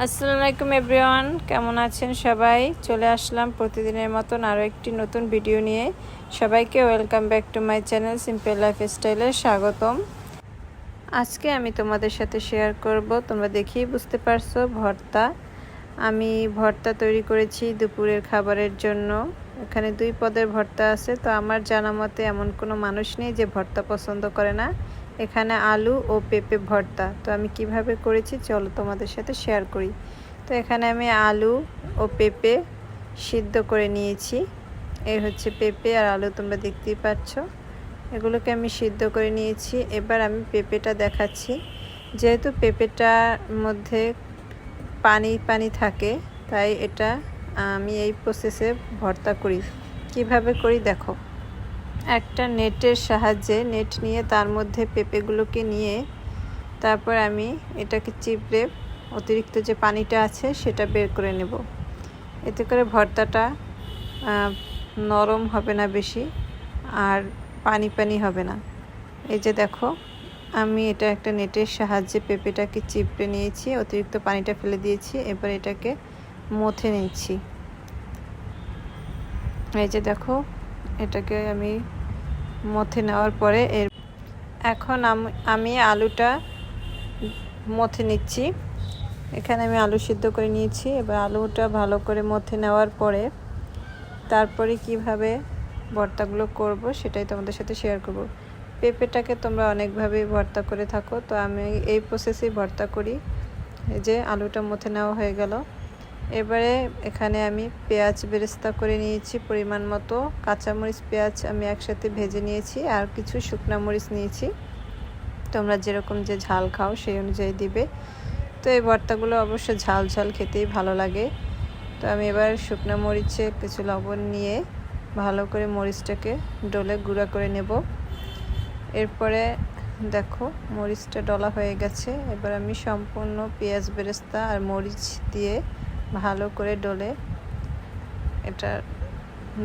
আসসালামু আলাইকুম এভরিওয়ান, কেমন আছেন সবাই? চলে আসলাম প্রতিদিনের মতন আরও একটি নতুন ভিডিও নিয়ে। সবাইকে welcome back to my channel simple life স্টাইলে স্বাগতম। আজকে আমি তোমাদের সাথে শেয়ার করব, তোমরা দেখেই বুঝতে পারছ, ভর্তা। আমি ভর্তা তৈরি করেছি দুপুরের খাবারের জন্য। এখানে দুই পদের ভর্তা আছে, তো আমার জানা মতে এমন কোনো মানুষ নেই যে ভর্তা পছন্দ করে না। এখানে আলু ও পেঁপে ভর্তা। তো আমি কীভাবে করেছি চলো তোমাদের সাথে শেয়ার করি। তো এখানে আমি আলু ও পেঁপে সিদ্ধ করে নিয়েছি। এই হচ্ছে পেঁপে আর আলু তোমরা দেখতেই পাচ্ছ। এগুলোকে আমি সিদ্ধ করে নিয়েছি। এবার আমি পেঁপেটা দেখাচ্ছি। যেহেতু পেঁপেটার মধ্যে পানি পানি থাকে, তাই এটা আমি এই প্রসেসে ভর্তা করি। কীভাবে করি দেখো। একটা নেটের সাহায্যে, নেট নিয়ে তার মধ্যে পেঁপেগুলোকে নিয়ে তারপর আমি এটাকে চিপড়ে অতিরিক্ত যে পানিটা আছে সেটা বের করে নেব। এতে করে ভর্তাটা নরম হবে না বেশি আর পানি পানি হবে না। এই যে দেখো, আমি এটা একটা নেটের সাহায্যে পেঁপেটাকে চিপড়ে নিয়েছি, অতিরিক্ত পানিটা ফেলে দিয়েছি, এবার এটাকে মথে নিচ্ছি। এই যে দেখো এটাকে আমি মথে নেওয়ার পরে এর এখন আমি আলুটা মথে নিচ্ছি। এখানে আমি আলু সিদ্ধ করে নিয়েছি। এবার আলুটা ভালো করে মথে নেওয়ার পরে তারপরে কীভাবে ভর্তাগুলো করব সেটাই তোমাদের সাথে শেয়ার করব। পেঁপেটাকে তোমরা অনেকভাবে ভর্তা করে থাকো। তো আমি এই প্রসেসেই ভর্তা করি। এই যে আলুটা মথে নেওয়া হয়ে গেল। এবারে এখানে আমি পেঁয়াজ বেরেস্তা করে নিয়েছি, পরিমাণ মতো। কাঁচামরিচ, পেঁয়াজ আমি একসাথে ভেজে নিয়েছি আর কিছু শুকনা মরিচ নিয়েছি। তোমরা যেরকম যে ঝাল খাও সেই অনুযায়ী দিবে। তো এই ভর্তাগুলো অবশ্য ঝাল ঝাল খেতেই ভালো লাগে। তো আমি এবার শুকনা মরিচে কিছু লবণ নিয়ে ভালো করে মরিচটাকে ডলে গুঁড়া করে নেব। এরপরে দেখো মরিচটা ডলা হয়ে গেছে। এবার আমি সম্পূর্ণ পেঁয়াজ বেরেস্তা আর মরিচ দিয়ে ভালো করে ডলে। এটা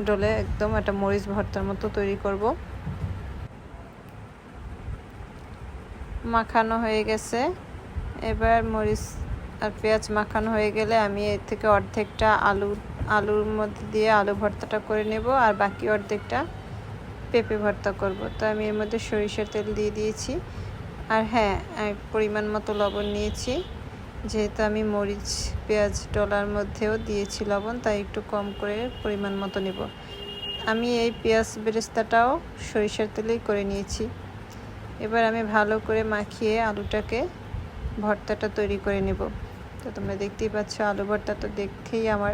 ডলে একদম একটা মরিচ ভর্তার মতো তৈরি করব। মাখানো হয়ে গেছে। এবার মরিচ আর পেঁয়াজ মাখানো হয়ে গেলে আমি এর থেকে অর্ধেকটা আলু, আলুর মধ্যে দিয়ে আলু ভর্তাটা করে নেব আর বাকি অর্ধেকটা পেঁপে ভর্তা করব। তো আমি এর মধ্যে সরিষার তেল দিয়ে দিয়েছি। আর হ্যাঁ পরিমাণ মতো লবণ নিয়েছি। যেহেতু আমি মরিচ, পেঁয়াজ, ডলার মধ্যেও দিয়েছি লবণ, তাই একটু কম করে পরিমাণ মতো নেব। আমি এই পেঁয়াজ বেরেস্তাটাও সরিষার তেলেই করে নিয়েছি। এবার আমি ভালো করে মাখিয়ে আলুটাকে ভর্তাটা তৈরি করে নেব। তো তোমরা দেখতেই পাচ্ছ, আলু ভর্তা তো দেখেই আমার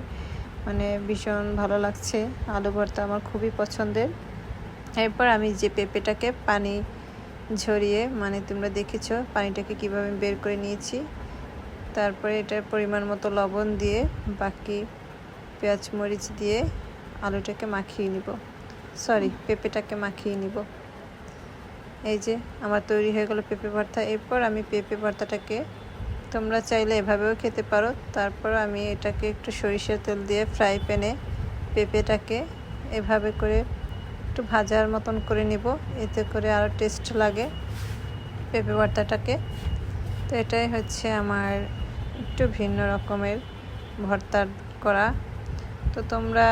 মানে ভীষণ ভালো লাগছে। আলু ভর্তা আমার খুবই পছন্দের। এরপর আমি যে পেঁপেটাকে পানি ঝরিয়ে মানে তোমরা দেখেছ, পানিটাকে কীভাবে বের করে নিয়েছি। তারপরে এটার পরিমাণ মতো লবণ দিয়ে বাকি পেঁয়াজ মরিচ দিয়ে আলুটাকে মাখিয়ে নিব। সরি পেঁপেটাকে মাখিয়ে নিব। এই যে আমার তৈরি হয়ে গেলো পেঁপে ভর্তা। এরপর আমি পেঁপে ভর্তাটাকে তোমরা চাইলে এভাবেও খেতে পারো। তারপর আমি এটাকে একটু সরিষার তেল দিয়ে ফ্রাই প্যানে পেঁপেটাকে এভাবে করে একটু ভাজার মতন করে নিব। এতে করে আরও টেস্ট লাগে পেঁপে ভর্তাটাকে। তো এটাই হচ্ছে আমার একটু ভিন্ন রকমের ভর্তা করা। তো তোমরা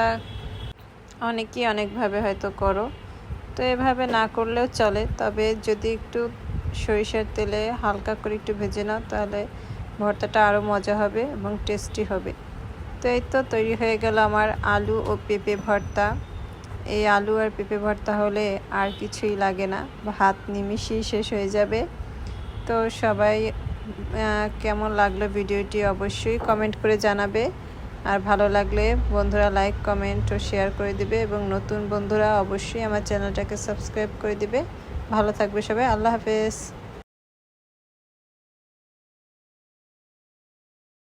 অনেকেই অনেকভাবে হয়তো করো। তো এভাবে না করলেও চলে। তবে যদি একটু সরিষার তেলে হালকা করে একটু ভেজে নাও, তাহলে ভর্তাটা আরও মজা হবে এবং টেস্টি হবে। তো এই তো তৈরি হয়ে গেল আমার আলু ও পেঁপে ভর্তা। এই আলু আর পেঁপে ভর্তা হলে আর কিছুই লাগে না। ভাত নিমিশেই শেষ হয়ে যাবে। তো সবাই কেমন লাগল ভিডিওটি অবশ্যই কমেন্ট করে জানাবে। আর ভালো লাগলে বন্ধুরা লাইক কমেন্ট ও শেয়ার করে দিবে এবং নতুন বন্ধুরা অবশ্যই আমার চ্যানেলটাকে সাবস্ক্রাইব করে দিবে। ভালো থাকবে সবাই, আল্লাহ হাফেজ।